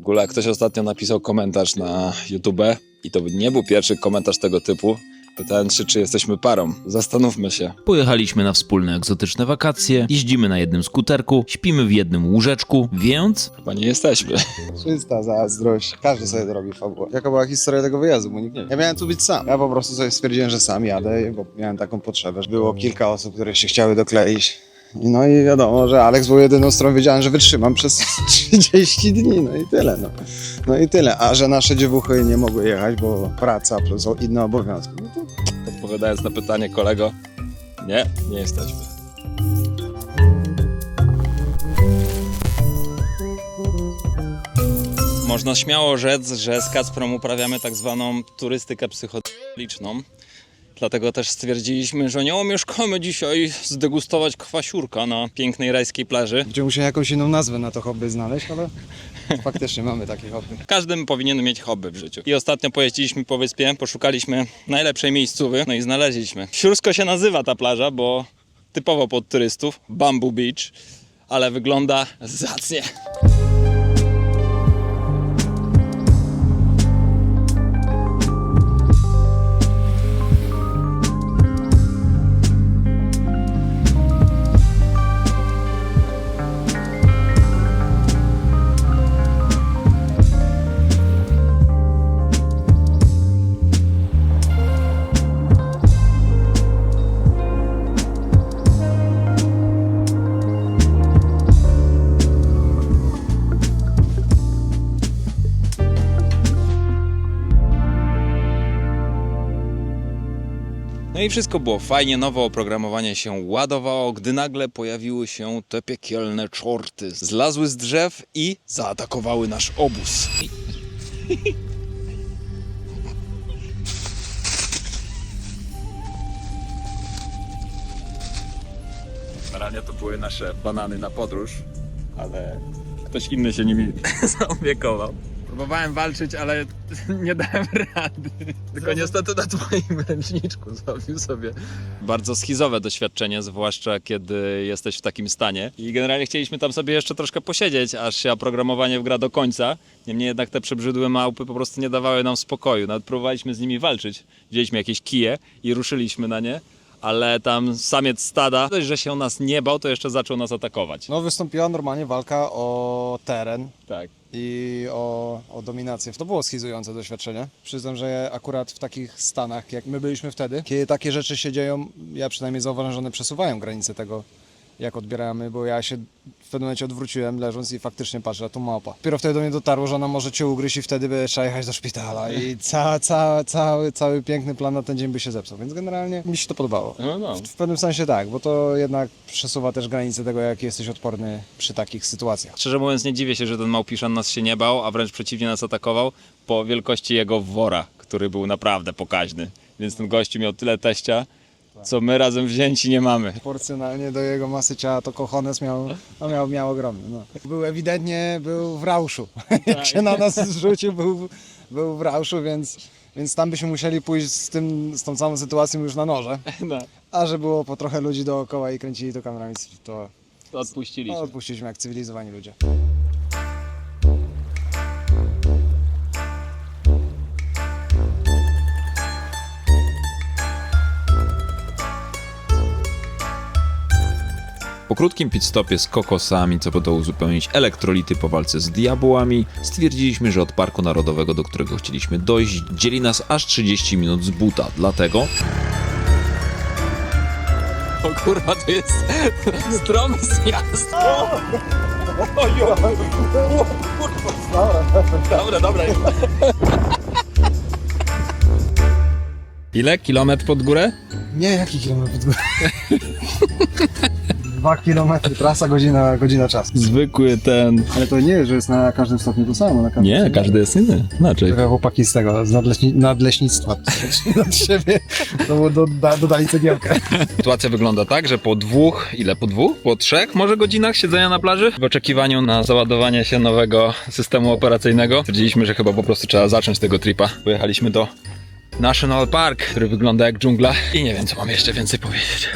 ogóle ktoś ostatnio napisał komentarz na YouTube i to nie był pierwszy komentarz tego typu, pytając się, czy jesteśmy parą. Zastanówmy się. Pojechaliśmy na wspólne egzotyczne wakacje, jeździmy na jednym skuterku, śpimy w jednym łóżeczku, więc Chyba nie jesteśmy. Czysta zazdrość. Każdy sobie to robi fabułę. Jaka była historia tego wyjazdu, bo nikt nie wie. Ja miałem tu być sam. Ja po prostu sobie stwierdziłem, że sam jadę, bo miałem taką potrzebę. Było kilka osób, które się chciały dokleić. No i wiadomo, że Alex był jedyną, z którą wiedziałem, że wytrzymam przez 30 dni, no i tyle, no. No i tyle, a że nasze dziewuchy nie mogły jechać, bo praca plus inne obowiązki, no to Odpowiadając na pytanie kolego, nie, nie jesteśmy. Można śmiało rzec, że z Kacprem uprawiamy tak zwaną turystykę psychodeliczną. Dlatego też stwierdziliśmy, że nie omieszkamy dzisiaj zdegustować kwasiurka na pięknej rajskiej plaży. Będziemy musieli jakąś inną nazwę na to hobby znaleźć, ale faktycznie mamy takie hobby. Każdy powinien mieć hobby w życiu. I ostatnio pojeździliśmy po wyspie, poszukaliśmy najlepszej miejscówy, no i znaleźliśmy. Siursko się nazywa ta plaża, bo typowo pod turystów, Bamboo Beach, ale wygląda zacnie. I wszystko było fajnie, nowe oprogramowanie się ładowało, gdy nagle pojawiły się te piekielne czorty. Zlazły z drzew i zaatakowały nasz obóz. Ranie to były nasze banany na podróż, ale ktoś inny się nimi zaopiekował. Próbowałem walczyć, ale nie dałem rady. Tylko niestety na twoim ręczniczku zrobił sobie. Bardzo schizowe doświadczenie, zwłaszcza kiedy jesteś w takim stanie. I generalnie chcieliśmy tam sobie jeszcze troszkę posiedzieć, aż się oprogramowanie wgra do końca. Niemniej jednak te przebrzydłe małpy po prostu nie dawały nam spokoju. Nawet próbowaliśmy z nimi walczyć. Wzięliśmy jakieś kije i ruszyliśmy na nie. Ale tam samiec stada, dość, że się nas nie bał, to jeszcze zaczął nas atakować. No wystąpiła normalnie walka o teren, Tak. i o, o dominację. To było schizujące doświadczenie. Przyznam, że akurat w takich stanach, jak my byliśmy wtedy, kiedy takie rzeczy się dzieją, ja przynajmniej zauważam, że one przesuwają granice tego, jak odbieramy, bo ja się w pewnym momencie odwróciłem leżąc i faktycznie patrzę, a tu małpa. Dopiero wtedy do mnie dotarło, że ona może cię ugryźć i wtedy by trzeba jechać do szpitala i ca, ca, cały, cały piękny plan na ten dzień by się zepsuł, więc generalnie mi się to podobało. No, no. W pewnym sensie tak, bo to jednak przesuwa też granice tego, jak jesteś odporny przy takich sytuacjach. Szczerze mówiąc, nie dziwię się, że ten małpiszan nas się nie bał, a wręcz przeciwnie nas atakował po wielkości jego wora, który był naprawdę pokaźny. Więc ten gościu miał tyle teścia, co my razem wzięci nie mamy. Proporcjonalnie do jego masy ciała to kochones miał, no miał, miał ogromny. No. Był ewidentnie był w rauszu. Jak się na nas zrzucił, był, był w rauszu, więc, więc tam byśmy musieli pójść z, tym, z tą całą sytuacją już na noże. No, A że było po trochę ludzi dookoła i kręcili to kamerami, to to odpuściliśmy. odpuściliśmy jak cywilizowani ludzie. Po krótkim pit stopie z kokosami, co będą uzupełnić elektrolity po walce z diabłami, stwierdziliśmy, że od Parku Narodowego, do którego chcieliśmy dojść, dzieli nas aż 30 minut z buta, dlatego O kurwa, to jest stromy zjazd. Dobra, dobra. Ile? Kilometr pod górę? Nie, jaki kilometr pod górę? Dwa kilometry, trasa, godzina, godzina czasu. Zwykły ten... Ale to nie, że jest na każdym stopniu to samo. Na każdym Nie, stopniu. każdy jest inny. Inaczej. Trochę chłopaki z tego, z nadleśni, nadleśnictwa od siebie to do, da, dodali cegiełkę. Sytuacja wygląda tak, że po dwóch, ile po dwóch? Po trzech może godzinach siedzenia na plaży w oczekiwaniu na załadowanie się nowego systemu operacyjnego stwierdziliśmy, że chyba po prostu trzeba zacząć tego tripa. Pojechaliśmy do National Park, który wygląda jak dżungla i nie wiem co mam jeszcze więcej powiedzieć.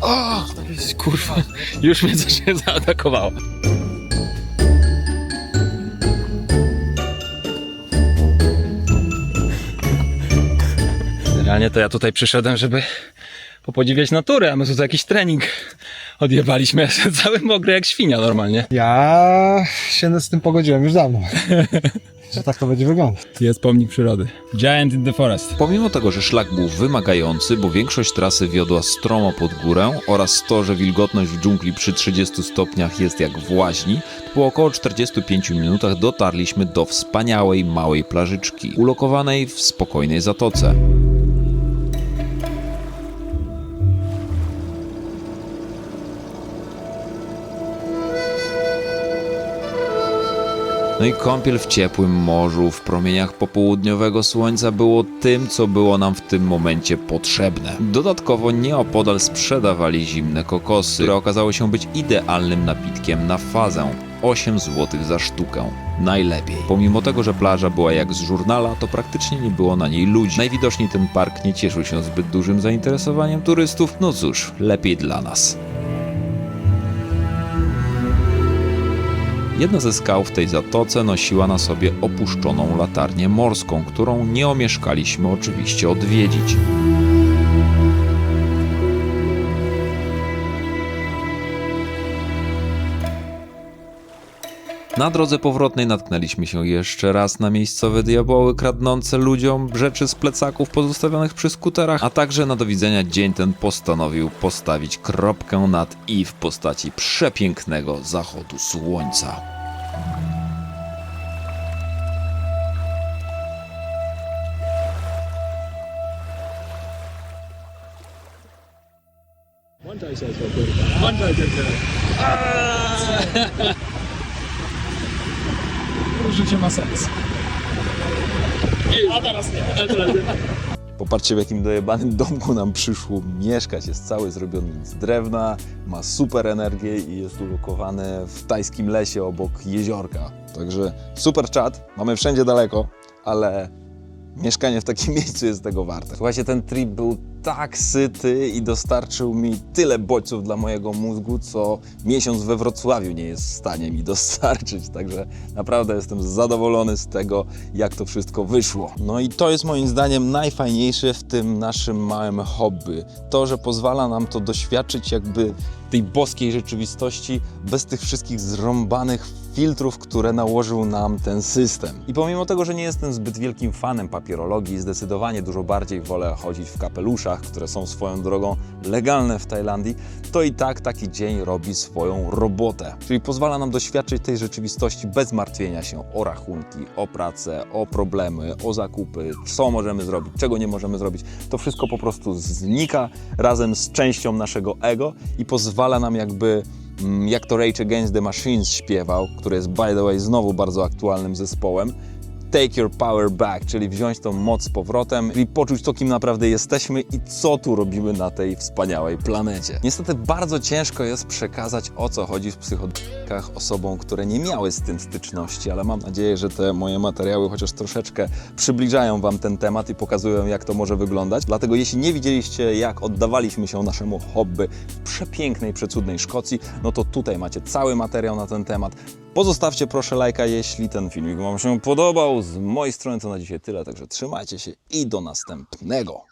O, kurwa, już mnie coś nie zaatakowało. Generalnie to ja tutaj przyszedłem, żeby popodziwiać naturę, a my tu jakiś trening odjebaliśmy. Cały mokry jak świnia normalnie. Ja się z tym pogodziłem już dawno. że tak to będzie wyglądać. Jest pomnik przyrody. Giant in the forest. Pomimo tego, że szlak był wymagający, bo większość trasy wiodła stromo pod górę oraz to, że wilgotność w dżungli przy 30 stopniach jest jak w łaźni, po około 45 minutach dotarliśmy do wspaniałej małej plażyczki, ulokowanej w spokojnej zatoce. No i kąpiel w ciepłym morzu, w promieniach popołudniowego słońca było tym, co było nam w tym momencie potrzebne. Dodatkowo nieopodal sprzedawali zimne kokosy, które okazały się być idealnym napitkiem na fazę. 8 zł za sztukę. Najlepiej. Pomimo tego, że plaża była jak z żurnala, to praktycznie nie było na niej ludzi. Najwidoczniej ten park nie cieszył się zbyt dużym zainteresowaniem turystów. No cóż, lepiej dla nas. Jedna ze skał w tej zatoce nosiła na sobie opuszczoną latarnię morską, którą nie omieszkaliśmy oczywiście odwiedzić. Na drodze powrotnej natknęliśmy się jeszcze raz na miejscowe diaboły kradnące ludziom rzeczy z plecaków pozostawionych przy skuterach, a także na do widzenia dzień ten postanowił postawić kropkę nad i w postaci przepięknego zachodu słońca. Życie ma sens. Popatrzcie w jakim dojebanym domku nam przyszło mieszkać. Jest cały zrobiony z drewna, ma super energię i jest ulokowany w tajskim lesie obok jeziorka. Także super czat, mamy wszędzie daleko, ale mieszkanie w takim miejscu jest tego warte. Słuchajcie, ten trip był tak syty i dostarczył mi tyle bodźców dla mojego mózgu, co miesiąc we Wrocławiu nie jest w stanie mi dostarczyć. Także naprawdę jestem zadowolony z tego, jak to wszystko wyszło. No i to jest moim zdaniem najfajniejsze w tym naszym małym hobby. To, że pozwala nam to doświadczyć jakby tej boskiej rzeczywistości bez tych wszystkich zrąbanych filtrów, które nałożył nam ten system. I pomimo tego, że nie jestem zbyt wielkim fanem papierologii, zdecydowanie dużo bardziej wolę chodzić w kapeluszach, które są swoją drogą legalne w Tajlandii, to i tak taki dzień robi swoją robotę. Czyli pozwala nam doświadczyć tej rzeczywistości bez martwienia się o rachunki, o pracę, o problemy, o zakupy, co możemy zrobić, czego nie możemy zrobić. To wszystko po prostu znika razem z częścią naszego ego i pozwala nam jakby jak to Rage Against the Machines śpiewał, który jest by the way znowu bardzo aktualnym zespołem. Take your power back, czyli wziąć tą moc z powrotem i poczuć to, kim naprawdę jesteśmy i co tu robimy na tej wspaniałej planecie. Niestety bardzo ciężko jest przekazać o co chodzi w psychodykach osobom, które nie miały z tym styczności, ale mam nadzieję, że te moje materiały chociaż troszeczkę przybliżają Wam ten temat i pokazują, jak to może wyglądać. Dlatego jeśli nie widzieliście, jak oddawaliśmy się naszemu hobby w przepięknej, przecudnej Szkocji, no to tutaj macie cały materiał na ten temat. Pozostawcie proszę lajka, jeśli ten filmik Wam się podobał. Z mojej strony to na dzisiaj tyle, także trzymajcie się i do następnego.